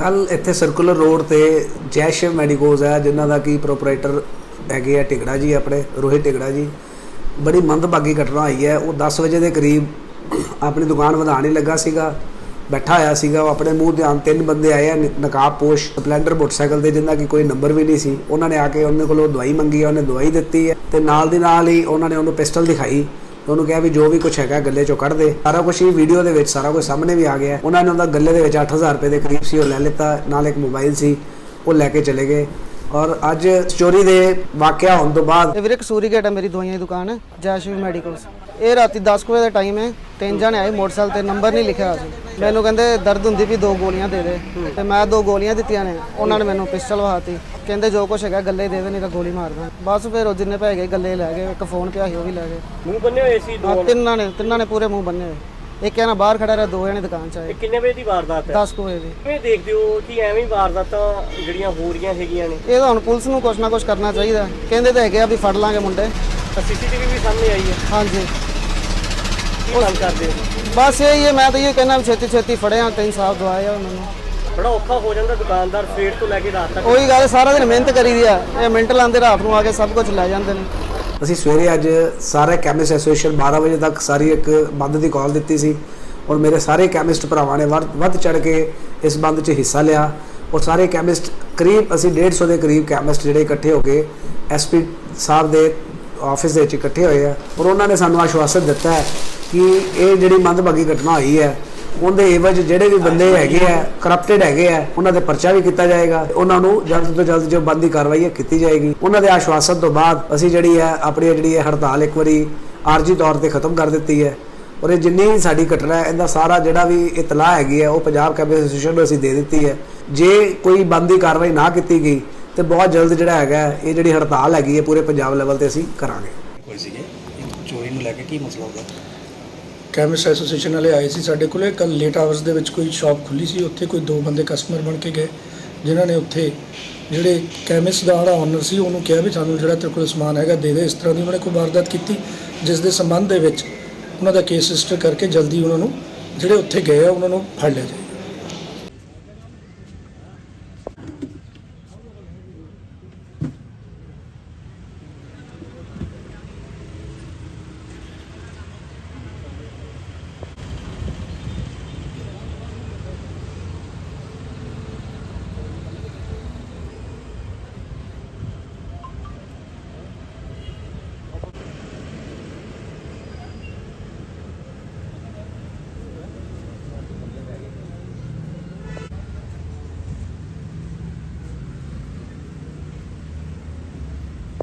ਕੱਲ ਇੱਥੇ circular road ਤੇ ਜੈਸ਼ਿਵ ਮੈਡੀਕੋਜ਼ ਹੈ ਜਿਨ੍ਹਾਂ ਦਾ ਕੀ ਪ੍ਰੋਪਰਾਈਟਰ ਹੈਗੇ ਆ ਟਿਗੜਾ ਜੀ ਆਪਣੇ, ਰੋਹਿਤ ਟਿਗੜਾ ਜੀ। ਬੜੀ ਮੰਦਭਾਗੀ ਘਟਨਾ ਹੋਈ ਹੈ। ਉਹ 10 ਵਜੇ ਦੇ ਕਰੀਬ ਆਪਣੀ ਦੁਕਾਨ ਵਧਾਉਣ ਹੀ ਲੱਗਾ ਸੀਗਾ। ਬੈਠਾ ਹੋਇਆ ਸੀਗਾ। ਉਹ ਆਪਣੇ ਮੂੰਹ ਧਿਆਨ ਤਿੰਨ ਬੰਦੇ ਆਏ ਆ ਨਕਾਬ ਪੋਸ਼ ਸਪਲੈਂਡਰ ਮੋਟਰਸਾਈਕਲ ਤੇ ਜਿੰਨਾ ਕਿ ਕੋਈ ਨੰਬਰ ਵੀ ਨਹੀਂ ਸੀ। ਉਹਨਾਂ ਨੇ ਆ ਕੇ ਉਹਨੇ ਕੋਲੋਂ ਦਵਾਈ ਮੰਗੀ ਉਹਨੇ ਦਵਾਈ ਦਿੱਤੀ ਹੈ ਤੇ ਨਾਲ ਦੀ ਨਾਲ ਹੀ ਉਹਨਾਂ ਨੇ ਉਹਨੂੰ ਪਿਸਟਲ ਦਿਖਾਈ। ਤੇ ਉਹਨੂੰ ਕਿਹਾ ਵੀ ਜੋ ਵੀ ਕੁਝ ਹੈਗਾ ਗੱਲੇ ਚੋਂ ਕੱਢ ਦੇ। ਸਾਰਾ ਕੁਝ ਹੀ ਵੀਡੀਓ ਦੇ ਵਿੱਚ, ਸਾਰਾ ਕੁਝ ਸਾਹਮਣੇ ਵੀ ਆ ਗਿਆ। ਉਹਨਾਂ ਨੇ ਉਹਦਾ ਗੱਲੇ ਦੇ ਵਿੱਚ 8000 ਰੁਪਏ ਦੇ ਕਰੀਬ ਸੀ, ਉਹ ਲੈ ਲਿੱਤਾ। ਨਾਲ ਇੱਕ ਮੋਬਾਈਲ ਸੀ, ਉਹ ਲੈ ਕੇ ਚਲੇ ਗਏ। ਔਰ ਅੱਜ ਚੋਰੀ ਦੇ ਵਾਕਿਆ ਹੋਣ ਤੋਂ ਬਾਅਦ ਇਹ ਵੀਰੇ ਕਸੂਰੀ ਗੇਟ ਮੇਰੀ ਦਵਾਈਆਂ ਦੀ ਦੁਕਾਨ ਹੈ ਜੈਸ਼ਵੀ ਮੈਡੀਕਲਸ ਇਹ ਰਾਤੀ 10 ਵਜੇ ਦਾ ਟਾਈਮ ਹੈ, ਤਿੰਨ ਜਣੇ ਆਏ, ਮੋਟਰਸਾਈਕਲ ਤੇ ਨੰਬਰ ਨਹੀਂ ਲਿਖਿਆ। ਸੀ ਮੈਨੂੰ ਕਹਿੰਦੇ ਦਰਦ ਹੁੰਦੀ ਵੀ ਦੋ ਗੋਲੀਆਂ ਦੇ ਦੇ। ਤੇ ਮੈਂ ਦੋ ਗੋਲੀਆਂ ਦਿੱਤੀਆਂ ਨੇ। ਉਹਨਾਂ ਨੇ ਮੈਨੂੰ ਪਿਸਟਲ ਵਹਾਤੀ। ਕਹਿੰਦੇ ਜੋ ਕੁਛ ਹੈਗਾ ਗੱਲੇ ਦੇ ਦੇ ਨਹੀਂ ਤਾਂ ਗੋਲੀ ਮਾਰ ਦਾਂ। ਬਸ ਫਿਰ ਉਹ ਜਿੰਨੇ ਪੈ ਗਏ ਗੱਲੇ ਲੈ ਗਏ ਇੱਕ ਫੋਨ ਪਿਆ ਸੀ ਉਹ ਵੀ ਲੈ ਗਏ। ਮੂੰਹ ਬੰਨੇ ਹੋਏ ਸੀ ਆਹ ਤਿੰਨਾਂ ਨੇ ਤਿੰਨਾਂ ਨੇ ਪੂਰੇ ਮੂੰਹ ਬੰਨੇ ਹੋਏ। ਇੱਕ ਇਹਨਾਂ ਬਾਹਰ ਖੜਾ ਰਿਹਾ ਦੋ ਜਣੇ ਦੁਕਾਨ 'ਚ ਆਏ। ਇਹ ਕਿੰਨੇ ਵਜੇ ਦੀ ਵਾਰਦਾਤ ਹੈ? 10 ਕੁ ਵਜੇ ਦੀ। ਕਿਵੇਂ ਦੇਖਦੇ ਹੋ ਕਿ ਐਵੇਂ ਹੀ ਵਾਰਦਾਤਾਂ ਜਿਹੜੀਆਂ ਹੋ ਰਹੀਆਂ ਹੈਗੀਆਂ ਨੇ? ਇਹ ਤਾਂ ਹੁਣ ਪੁਲਿਸ ਨੂੰ ਕੁਛ ਨਾ ਕੁਛ ਕਰਨਾ ਚਾਹੀਦਾ। ਕਹਿੰਦੇ ਤਾਂ ਹੈਗੇ ਆ ਵੀ ਫੜ ਲਾਂਗੇ ਮੁੰਡੇ। ਤਾਂ ਸੀਸੀਟੀਵੀ ਵੀ ਸਾਹਮਣੇ ਆਈ ਹੈ। ਹਾਂਜੀ। ਕੀ ਮੰਗ ਕਰਦੇ ਹੋ? ਬਸ ਇਹ ਹੀ ਹੈ ਮੈਂ ਤਾਂ ਇਹ ਕਹਿੰਦਾ ਵੀ ਛੇਤੀ ਛੇਤੀ ਫੜਿਆ ਤੇ ਇਨਸਾਫ ਦਵਾਇਆ ਉਹਨਾਂ ਨੂੰ। ਬੜਾ ਔਖਾ ਹੋ ਜਾਂਦਾ ਦੁਕਾਨਦਾਰ ਸਵੇਰ ਤੋਂ ਲੈ ਕੇ ਰਾਤ ਤੱਕ। ਉਹੀ ਗੱਲ ਸਾਰਾ ਦਿਨ ਮਿਹਨਤ ਕਰੀਦੀ ਆ। ਇਹ ਮਿੰਟ ਲਾਉਂਦੇ ਰਾਤ ਨੂੰ ਆ ਕੇ ਸਭ ਕੁਝ ਲੈ ਜਾਂਦੇ ਨੇ। ਅਸੀਂ ਸਵੇਰੇ ਅੱਜ ਸਾਰੇ ਕੈਮਿਸਟ ਐਸੋਸੀਏਸ਼ਨ 12 ਵਜੇ ਤੱਕ ਸਾਰੀ ਇੱਕ ਬੰਦ ਦੀ ਕਾਲ ਦਿੱਤੀ ਸੀ ਔਰ ਮੇਰੇ ਸਾਰੇ ਕੈਮਿਸਟ ਭਰਾਵਾਂ ਨੇ ਵੱਧ ਵੱਧ ਚੜ ਕੇ ਇਸ ਬੰਦ 'ਚ ਹਿੱਸਾ ਲਿਆ ਔਰ ਸਾਰੇ ਕੈਮਿਸਟ ਕਰੀਬ ਅਸੀਂ 150 ਦੇ ਕਰੀਬ ਕੈਮਿਸਟ ਜਿਹੜੇ ਇਕੱਠੇ ਹੋ ਕੇ ਐਸਪੀ ਸਾਹਿਬ ਦੇ ਆਫਿਸ ਦੇ ਵਿੱਚ ਇਕੱਠੇ ਹੋਏ ਆ ਔਰ ਉਹਨਾਂ ਨੇ ਸਾਨੂੰ ਆਸ਼ਵਾਸਨ ਦਿੱਤਾ ਹੈ ਕਿ ਇਹ ਜਿਹੜੀ ਮੰਦਭਾਗੀ ਘਟਨਾ ਹੋਈ ਹੈ ਉਹਦੇ ਏਵਜ ਜਿਹੜੇ ਵੀ ਬੰਦੇ ਹੈਗੇ ਆ ਕਰਪਟਡ ਹੈਗੇ ਆ ਉਹਨਾਂ ਦੇ ਪਰਚਾ ਵੀ ਕੀਤਾ ਜਾਏਗਾ। ਉਹਨਾਂ ਨੂੰ ਜਲਦ ਤੋਂ ਜਲਦ ਜੋ ਬੰਦੀ ਕਾਰਵਾਈ ਹੈ ਕੀਤੀ ਜਾਏਗੀ। ਉਹਨਾਂ ਦੇ ਆਸ਼ਵਾਸਨ ਤੋਂ ਬਾਅਦ ਅਸੀਂ ਜਿਹੜੀ ਹੈ ਆਪਣੀ ਜਿਹੜੀ ਹੈ ਹੜਤਾਲ ਇੱਕ ਵਾਰੀ ਆਰਜੀ ਤੌਰ ਤੇ ਖਤਮ ਕਰ ਦਿੱਤੀ ਹੈ। ਔਰ ਇਹ ਜਿੰਨੀ ਸਾਡੀ ਘਟਨਾ ਹੈ ਇਹਦਾ ਸਾਰਾ ਜਿਹੜਾ ਵੀ ਇਤਲਾਹ ਹੈਗੀ ਹੈ ਉਹ ਪੰਜਾਬ ਕੈਬਨਿਟ ਐਸੋਸੀਏਸ਼ਨ ਨੂੰ ਅਸੀਂ ਦੇ ਦਿੱਤੀ ਹੈ। ਜੇ ਕੋਈ ਬੰਦੀ ਕਾਰਵਾਈ ਨਾ ਕੀਤੀ ਗਈ ਤੇ ਬਹੁਤ ਜਲਦ ਜਿਹੜਾ ਹੈਗਾ ਇਹ ਜਿਹੜੀ ਹੜਤਾਲ ਹੈਗੀ ਹੈ ਪੂਰੇ ਪੰਜਾਬ ਲੈਵਲ ਤੇ ਅਸੀਂ ਕਰਾਂਗੇ। ਹੋਏ ਸੀਗੇ? ਚੋਰੀ ਨੂੰ ਲੈ ਕੇ ਕੀ ਮਸਲਾ ਹੋਗਾ ਕੈਮਿਸਟ ਐਸੋਸੀਏਸ਼ਨ ਵਾਲੇ ਆਏ ਸੀ ਸਾਡੇ ਕੋਲੇ। ਕੱਲ ਲੇਟ ਆਵਰਸ ਦੇ ਵਿੱਚ ਕੋਈ ਸ਼ਾਪ ਖੁੱਲੀ ਸੀ। ਉੱਥੇ ਕੋਈ ਦੋ ਬੰਦੇ ਕਸਟਮਰ ਬਣ ਕੇ ਗਏ, ਜਿਨ੍ਹਾਂ ਨੇ ਉੱਥੇ ਜਿਹੜੇ ਕੈਮਿਸਟ ਦਾ ਜਿਹੜਾ ਓਨਰ ਸੀ, ਉਹਨੂੰ ਕਿਹਾ ਵੀ ਸਾਨੂੰ ਜਿਹੜਾ ਤੇਰੇ ਕੋਲ ਸਮਾਨ ਹੈਗਾ, ਦੇ ਦੇ। ਇਸ ਤਰ੍ਹਾਂ ਦੀ ਉਹਨਾਂ ਨੇ ਕੋਈ ਵਾਰਦਾਤ ਕੀਤੀ, ਜਿਸ ਦੇ ਸੰਬੰਧ ਦੇ ਵਿੱਚ ਉਹਨਾਂ ਦਾ ਕੇਸ ਰਜਿਸਟਰ ਕਰਕੇ ਜਲਦੀ ਉਹਨਾਂ ਨੂੰ ਜਿਹੜੇ ਉੱਥੇ ਗਏ ਆ, ਉਹਨਾਂ ਨੂੰ ਫੜ ਲਿਆ ਜਾਏ।